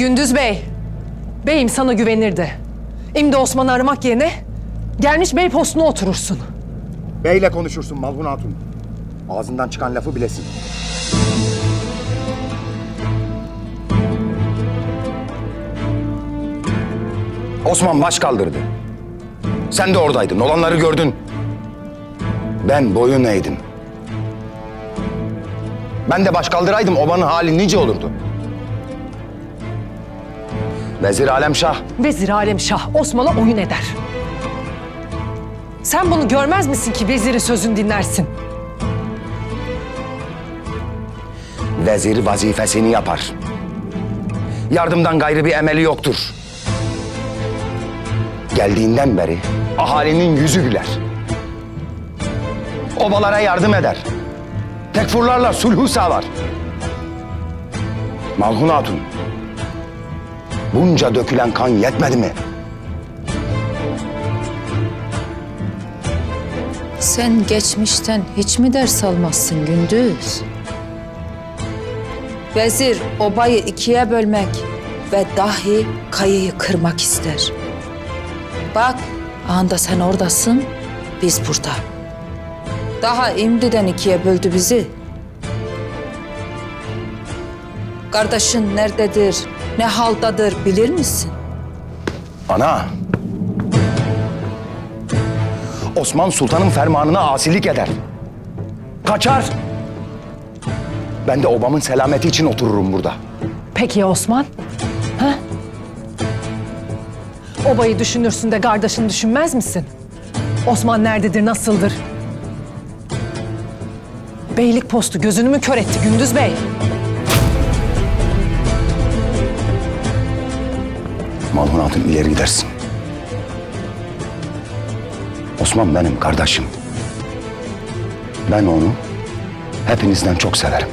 Gündüz Bey, beyim sana güvenirdi. Şimdi Osman'ı aramak yerine gelmiş bey postuna oturursun. Beyle konuşursun Malhun Hatun. Ağzından çıkan lafı bilesin. Osman baş kaldırdı. Sen de oradaydın, olanları gördün. Ben boyun eğdim. Ben de baş kaldıraydım, obanın hali nice olurdu. Vezir Alemşah Vezir Alemşah Osman'a oyun eder. Sen bunu görmez misin ki vezirin sözünü dinlersin? Vezir vazifesini yapar. Yardımdan gayrı bir emeli yoktur. Geldiğinden beri ahalinin yüzü güler. Obalara yardım eder. Tekfurlarla sulhu sağlar. Malhun Hatun, bunca dökülen kan yetmedi mi? Sen geçmişten hiç mi ders almazsın Gündüz? Vezir obayı ikiye bölmek ve dahi kayayı kırmak ister. Bak, anda sen oradasın, biz burada. Daha imdiden ikiye böldü bizi. Kardeşin nerededir, ne haldadır bilir misin? Ana. Osman Sultan'ın fermanına asilik eder. Kaçar. Ben de obamın selameti için otururum burada. Peki ya Osman? Ha? Obayı düşünürsün de kardeşini düşünmez misin? Osman nerededir, nasıldır? Beylik postu gözünü mü kör etti Gündüz Bey? Malhun ileri gidersin. Osman benim kardeşim. Ben onu hepinizden çok severim.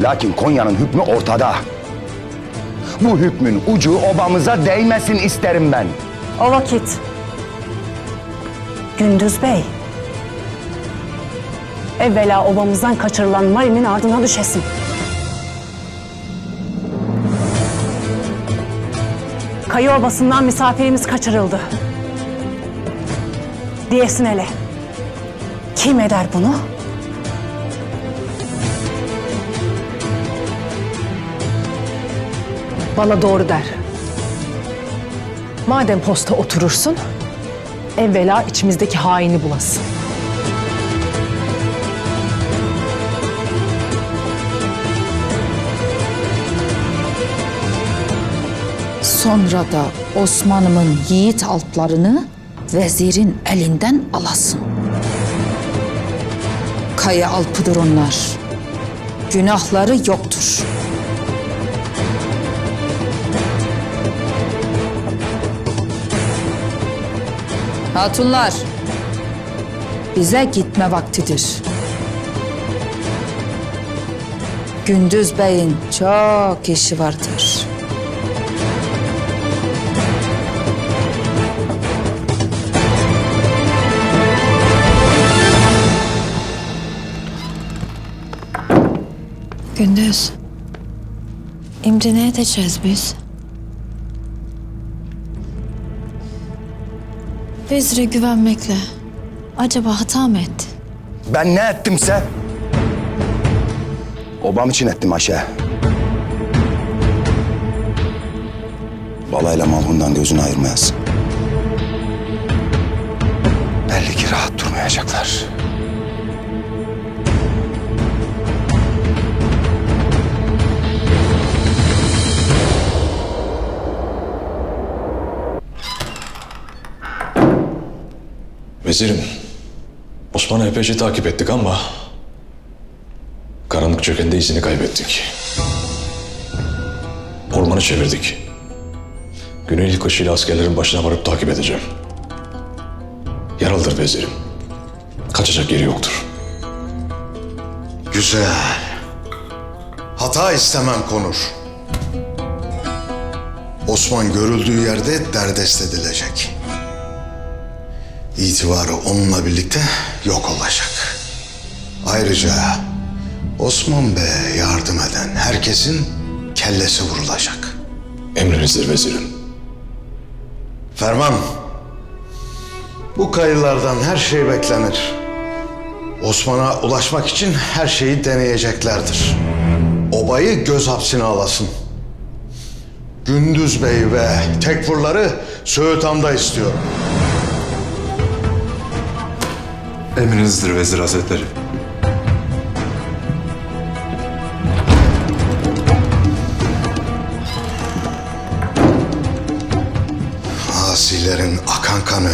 Lakin Konya'nın hükmü ortada. Bu hükmün ucu obamıza değmesin isterim ben. O vakit Gündüz Bey evvela obamızdan kaçırılan Marin'in ardına düşesin. Kayı obasından misafirimiz kaçırıldı. Diyesin hele. Kim eder bunu? Bana doğru der. Madem posta oturursun, evvela içimizdeki haini bulasın. Sonra da Osman'ımın yiğit alplarını vezirin elinden alasın. Kaya alpıdır onlar. Günahları yoktur. Hatunlar, bize gitme vaktidir. Gündüz Bey'in çok işi vardır. Gündüz. Şimdi ne edeceğiz biz? Vezire güvenmekle acaba hata mı etti? Ben ne ettimse obam için ettim Ayşe. Balayla malhundan gözünü ayırmayasın. Belli ki rahat durmayacaklar. Vezirim, Osman'ı epeyce takip ettik ama... ...karanlık çökende izini kaybettik. Ormanı çevirdik. Güney ilk ile askerlerin başına varıp takip edeceğim. Yaralıdır vezirim. Kaçacak yeri yoktur. Güzel. Hata istemem konur. Osman görüldüğü yerde derdest edilecek. İtibarı onunla birlikte yok olacak. Ayrıca Osman Bey'e yardım eden herkesin kellesi vurulacak. Emrinizdir vezirim. Ferman, bu kayılardan her şey beklenir. Osman'a ulaşmak için her şeyi deneyeceklerdir. Obayı göz hapsine alasın. Gündüz Bey ve Tekfurları Söğütan'da istiyorum. Emrinizdir Vezir Hazretleri. Asilerin akan kanı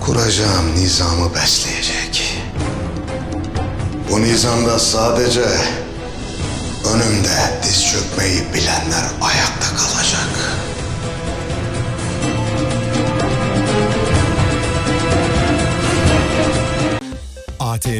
kuracağım nizamı besleyecek. Bu nizamda sadece önümde diz çökmeyi bilenler ayakta